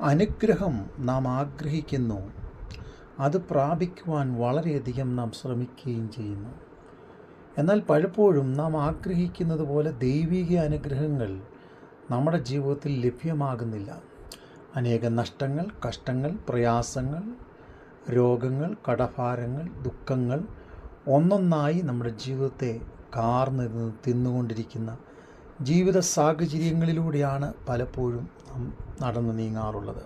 അനുഗ്രഹം നാം ആഗ്രഹിക്കുന്നു. അത് പ്രാപിക്കുവാൻ വളരെയധികം നാം ശ്രമിക്കുകയും ചെയ്യുന്നു. എന്നാൽ പലപ്പോഴും നാം ആഗ്രഹിക്കുന്നത് പോലെ ദൈവിക അനുഗ്രഹങ്ങൾ നമ്മുടെ ജീവിതത്തിൽ ലഭ്യമാകുന്നില്ല. അനേക നഷ്ടങ്ങൾ കഷ്ടങ്ങൾ പ്രയാസങ്ങൾ രോഗങ്ങൾ കടഭാരങ്ങൾ ദുഃഖങ്ങൾ ഒന്നൊന്നായി നമ്മുടെ ജീവിതത്തെ കാർന്ന് തിന്നുകൊണ്ടിരിക്കുന്ന ജീവിത സാഹചര്യങ്ങളിലൂടെയാണ് പലപ്പോഴും നാം നടന്നു നീങ്ങാറുള്ളത്.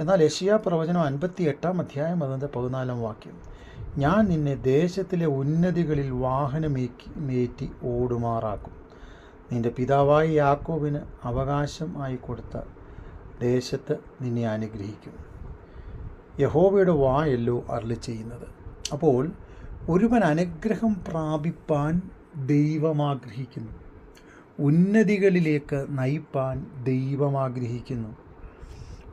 എന്നാൽ യഷിയ പ്രവചനം അൻപത്തി എട്ടാം അധ്യായം അതിന്റെ പതിനാലാം വാക്യം ഞാൻ നിന്നെ ദേശത്തിലെ ഉന്നതികളിൽ വാഹനമേക്കി മേറ്റി ഓടുമാറാക്കും. നിന്റെ പിതാവായ യാക്കോബിന് അവകാശം ആയി കൊടുത്ത ദേശത്ത് നിന്നെ അനുഗ്രഹിക്കും. യഹോവയുടെ വായല്ലോ അരളി ചെയ്യുന്നത്. അപ്പോൾ ഒരുവൻ അനുഗ്രഹം പ്രാപിപ്പാൻ ദൈവം ആഗ്രഹിക്കുന്നു. ഉന്നതികളിലേക്ക് നയിപ്പാൻ ദൈവം ആഗ്രഹിക്കുന്നു.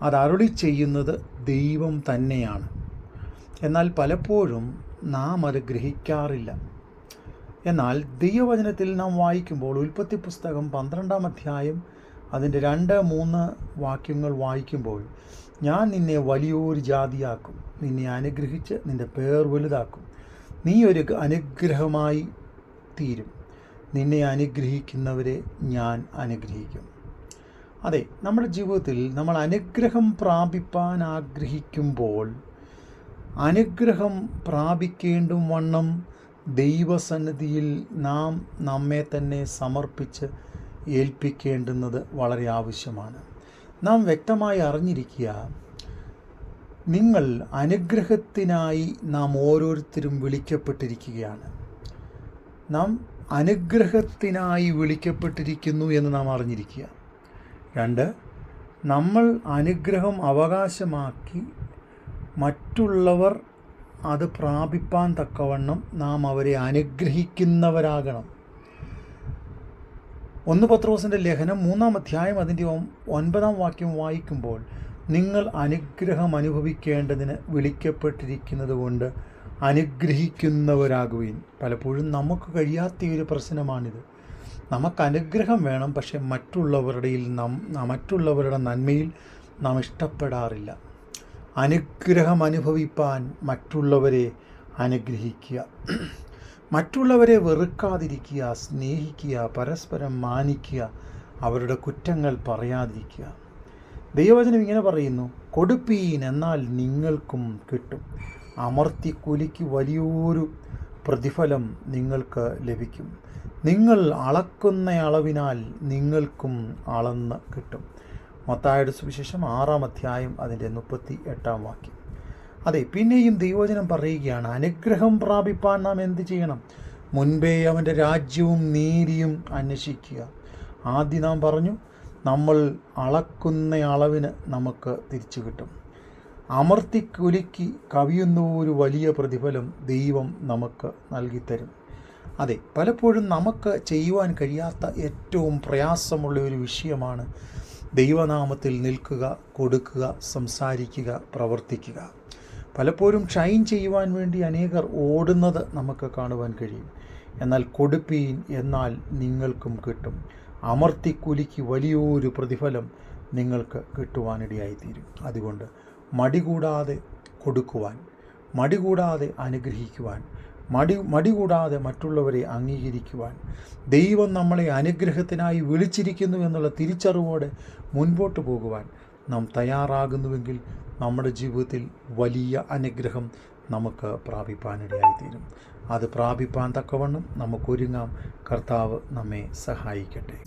അത് അരുളി ചെയ്യുന്നത് ദൈവം തന്നെയാണ്. എന്നാൽ പലപ്പോഴും നാം അത് ഗ്രഹിക്കാറില്ല. എന്നാൽ ദൈവവചനത്തിൽ നാം വായിക്കുമ്പോൾ ഉൽപ്പത്തി പുസ്തകം പന്ത്രണ്ടാം അധ്യായം അതിന്റെ രണ്ട് മൂന്ന് വാക്യങ്ങൾ വായിക്കുമ്പോൾ ഞാൻ നിന്നെ വലിയൊരു ജാതിയാക്കും. നിന്നെ അനുഗ്രഹിച്ച് നിന്റെ പേർ വലുതാക്കും. നീ ഒരു അനുഗ്രഹമായി തീരും. നിന്നെ അനുഗ്രഹിക്കുന്നവരെ ഞാൻ അനുഗ്രഹിക്കും. അതെ നമ്മുടെ ജീവിതത്തിൽ നമ്മൾ അനുഗ്രഹം പ്രാപിപ്പാൻ ആഗ്രഹിക്കുമ്പോൾ അനുഗ്രഹം പ്രാപിക്കേണ്ടും വണ്ണം ദൈവസന്നിധിയിൽ നാം നമ്മെ തന്നെ സമർപ്പിച്ച് ഏൽപ്പിക്കേണ്ടുന്നത് വളരെ ആവശ്യമാണ്. നാം വ്യക്തമായി അറിഞ്ഞിരിക്കുക നിങ്ങൾ അനുഗ്രഹത്തിനായി നാം ഓരോരുത്തരും വിളിക്കപ്പെട്ടിരിക്കുകയാണ്. നാം അനുഗ്രഹത്തിനായി വിളിക്കപ്പെട്ടിരിക്കുന്നു എന്ന് നാം അറിഞ്ഞിരിക്കുക. രണ്ട് നമ്മൾ അനുഗ്രഹം അവകാശമാക്കി മറ്റുള്ളവർ അത് പ്രാപിപ്പാൻ തക്കവണ്ണം നാം അവരെ അനുഗ്രഹിക്കുന്നവരാകണം. ഒന്ന് പത്രോസിന്റെ ലേഖനം മൂന്നാം അധ്യായം അതിന്റെ ഒൻപതാം വാക്യം വായിക്കുമ്പോൾ നിങ്ങൾ അനുഗ്രഹം അനുഭവിക്കേണ്ടതിന് വിളിക്കപ്പെട്ടിരിക്കുന്നത് കൊണ്ട് അനുഗ്രഹിക്കുന്നവരാകുകയും പലപ്പോഴും നമുക്ക് കഴിയാത്ത ഒരു പ്രശ്നമാണിത്. നമുക്ക് അനുഗ്രഹം വേണം പക്ഷെ മറ്റുള്ളവരുടെ നാം മറ്റുള്ളവരുടെ നന്മയിൽ നാം ഇഷ്ടപ്പെടാറില്ല. അനുഗ്രഹം അനുഭവിപ്പാൻ മറ്റുള്ളവരെ അനുഗ്രഹിക്കുക. മറ്റുള്ളവരെ വെറുക്കാതിരിക്കുക സ്നേഹിക്കുക പരസ്പരം മാനിക്കുക അവരുടെ കുറ്റങ്ങൾ പറയാതിരിക്കുക. ദൈവവചനം ഇങ്ങനെ പറയുന്നു കൊടുപ്പീൻ എന്നാൽ നിങ്ങൾക്കും കിട്ടും. അമർത്തി കുലിക്ക് വലിയൊരു പ്രതിഫലം നിങ്ങൾക്ക് ലഭിക്കും. നിങ്ങൾ അളക്കുന്ന അളവിനാൽ നിങ്ങൾക്കും അളന്ന് കിട്ടും. മത്തായുടെ സുവിശേഷം ആറാം അധ്യായം അതിന്റെ മുപ്പത്തി എട്ടാം വാക്യം. അതെ പിന്നെയും ദൈവചനം പറയുകയാണ് അനുഗ്രഹം പ്രാപിപ്പാൻ നാം എന്ത് ചെയ്യണം? മുൻപേ അവന്റെ രാജ്യവും നീതിയും അന്വേഷിക്കുക. ആദ്യം നാം പറഞ്ഞു നമ്മൾ അളക്കുന്ന അളവിന് നമുക്ക് തിരിച്ചു കിട്ടും. അമർത്തി കുലുക്കി കവിയുന്ന ഒരു വലിയ പ്രതിഫലം ദൈവം നമുക്ക് നൽകിത്തരും. അതെ പലപ്പോഴും നമുക്ക് ചെയ്യുവാൻ കഴിയാത്ത ഏറ്റവും പ്രയാസമുള്ള ഒരു വിഷയമാണ് ദൈവനാമത്തിൽ നിൽക്കുക കൊടുക്കുക സംസാരിക്കുക പ്രവർത്തിക്കുക. പലപ്പോഴും ഷൈൻ ചെയ്യുവാൻ വേണ്ടി അനേകർ ഓടുന്നത് നമുക്ക് കാണുവാൻ കഴിയും. എന്നാൽ കൊടുപ്പീൻ എന്നാൽ നിങ്ങൾക്കും കിട്ടും. അമർത്തിക്കുലുക്കി വലിയൊരു പ്രതിഫലം നിങ്ങൾക്ക് കിട്ടുവാനിടയായിത്തീരും. അതുകൊണ്ട് മടി കൂടാതെ കൊടുക്കുവാൻ മടി കൂടാതെ അനുഗ്രഹിക്കുവാൻ മടി മടി കൂടാതെ മറ്റുള്ളവരെ അംഗീകരിക്കുവാൻ ദൈവം നമ്മളെ അനുഗ്രഹത്തിനായി വിളിച്ചിരിക്കുന്നു എന്നുള്ള തിരിച്ചറിവോടെ മുൻപോട്ട് പോകുവാൻ നാം തയ്യാറാകുന്നുവെങ്കിൽ നമ്മുടെ ജീവിതത്തിൽ വലിയ അനുഗ്രഹം നമുക്ക് പ്രാപിപ്പാനിടയായിത്തീരും. അത് പ്രാപിപ്പാൻ തക്കവണ്ണം നമുക്കൊരുങ്ങാം. കർത്താവ് നമ്മെ സഹായിക്കട്ടെ.